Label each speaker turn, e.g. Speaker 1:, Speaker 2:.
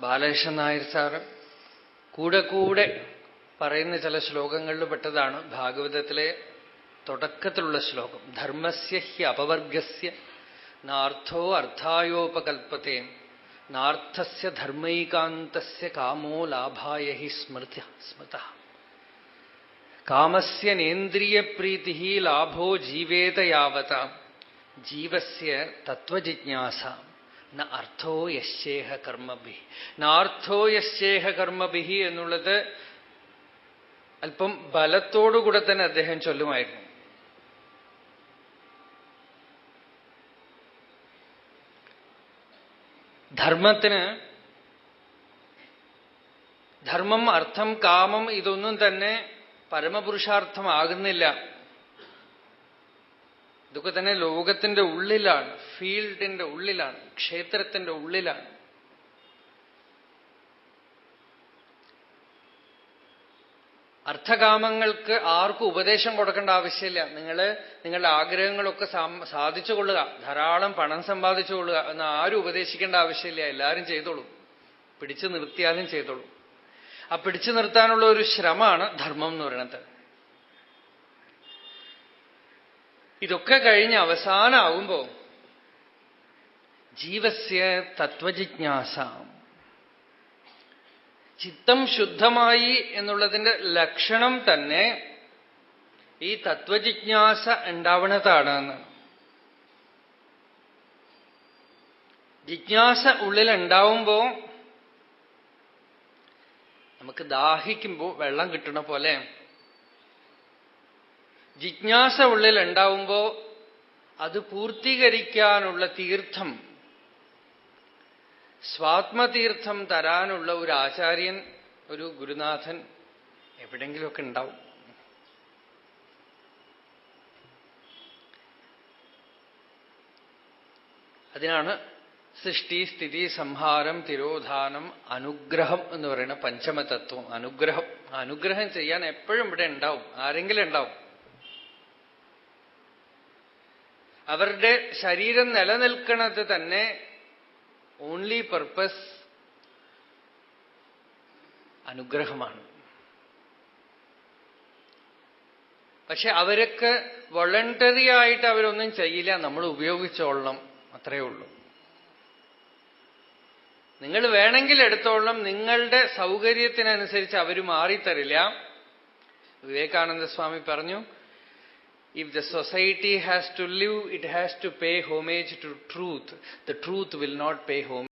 Speaker 1: Balakrishnan Nair sir കൂടെ കൂടെ പറയുന്ന ചില ശ്ലോകങ്ങളിൽ പെട്ടതാണ് ഭാഗവതത്തിലെ തുടക്കത്തിലുള്ള ശ്ലോകം. ധർമ്മസ്യ ഹി അപവർഗസ്യ നാർത്ഥോ അർത്ഥായോപകൽപ്പത്തെ നാർത്ഥസ്യ ധർമ്മൈകാന്തസ്യ കാമോ ലാഭായ ഹി സ്മൃതി സ്മൃത. കാമസ്യ നേന്ദ്രിയപ്രീതി ലാഭോ ജീവേതയാവത ജീവസ്യ തത്വജിജ്ഞാസ. അർത്ഥോ യശേഹ കർമ്മഭി. നാർത്ഥോ യശേഹ കർമ്മഭി എന്നുള്ളത് അല്പം ബലത്തോടുകൂടെ തന്നെ അദ്ദേഹം ചൊല്ലുമായിരുന്നു. ധർമ്മത്തിന് ധർമ്മം അർത്ഥം കാമം ഇതൊന്നും തന്നെ പരമപുരുഷാർത്ഥമാകുന്നില്ല. ഇതൊക്കെ തന്നെ ലോകത്തിന്റെ ഉള്ളിലാണ് ഫീൽഡിന്റെ ഉള്ളിലാണ് ക്ഷേത്രത്തിന്റെ ഉള്ളിലാണ്. അർത്ഥകാമങ്ങൾക്ക് ആർക്കും ഉപദേശം കൊടുക്കേണ്ട ആവശ്യമില്ല. നിങ്ങൾ നിങ്ങളുടെ ആഗ്രഹങ്ങളൊക്കെ സാധിച്ചു കൊള്ളുക ധാരാളം പണം സമ്പാദിച്ചു കൊള്ളുക എന്ന് ആരും ഉപദേശിക്കേണ്ട ആവശ്യമില്ല. എല്ലാവരും ചെയ്തോളൂ. പിടിച്ചു നിർത്തിയാലും ചെയ്തോളൂ. ആ പിടിച്ചു നിർത്താനുള്ള ഒരു ശ്രമമാണ് ധർമ്മം എന്ന് പറയുന്നത്. ഇതൊക്കെ കഴിഞ്ഞ് അവസാനമാകുമ്പോ ജീവസ്യ തത്വജിജ്ഞാസ. ചിത്തം ശുദ്ധമായി എന്നുള്ളതിന്റെ ലക്ഷണം തന്നെ ഈ തത്വജിജ്ഞാസ ഉണ്ടാവണതാണ് ജിജ്ഞാസ ജിജ്ഞാസ ഉള്ളിലുണ്ടാവുമ്പോ നമുക്ക് ദാഹിക്കുമ്പോൾ വെള്ളം കിട്ടണ പോലെ ജിജ്ഞാസ ഉള്ളിൽ ഉണ്ടാവുമ്പോ അത് പൂർത്തീകരിക്കാനുള്ള തീർത്ഥം സ്വാത്മതീർത്ഥം തരാനുള്ള ഒരു ആചാര്യൻ ഒരു ഗുരുനാഥൻ എവിടെങ്കിലുമൊക്കെ ഉണ്ടാവും. അതിനാണ് സൃഷ്ടി സ്ഥിതി സംഹാരം തിരോധാനം അനുഗ്രഹം എന്ന് പറയുന്ന പഞ്ചമതത്വം. അനുഗ്രഹം അനുഗ്രഹം ചെയ്യാൻ എപ്പോഴും ഇവിടെ ഉണ്ടാവും. ആരെങ്കിലും ഉണ്ടാവും. അവരുടെ ശരീരം നിലനിൽക്കുന്നത് തന്നെ ഓൺലി പർപ്പസ് അനുഗ്രഹമാണ്. പക്ഷെ അവരൊക്കെ വോളണ്ടറി ആയിട്ട് അവരൊന്നും ചെയ്യില്ല നമ്മൾ ഉപയോഗിച്ചോളണം അത്രയേ ഉള്ളൂ. നിങ്ങൾ വേണമെങ്കിൽ എടുത്തോളണം നിങ്ങളുടെ സൗകര്യത്തിനനുസരിച്ച് അവർ മാറിത്തരില്ല. വിവേകാനന്ദ സ്വാമി പറഞ്ഞു If the society has to live, it has to pay homage to truth. The truth will not pay homage.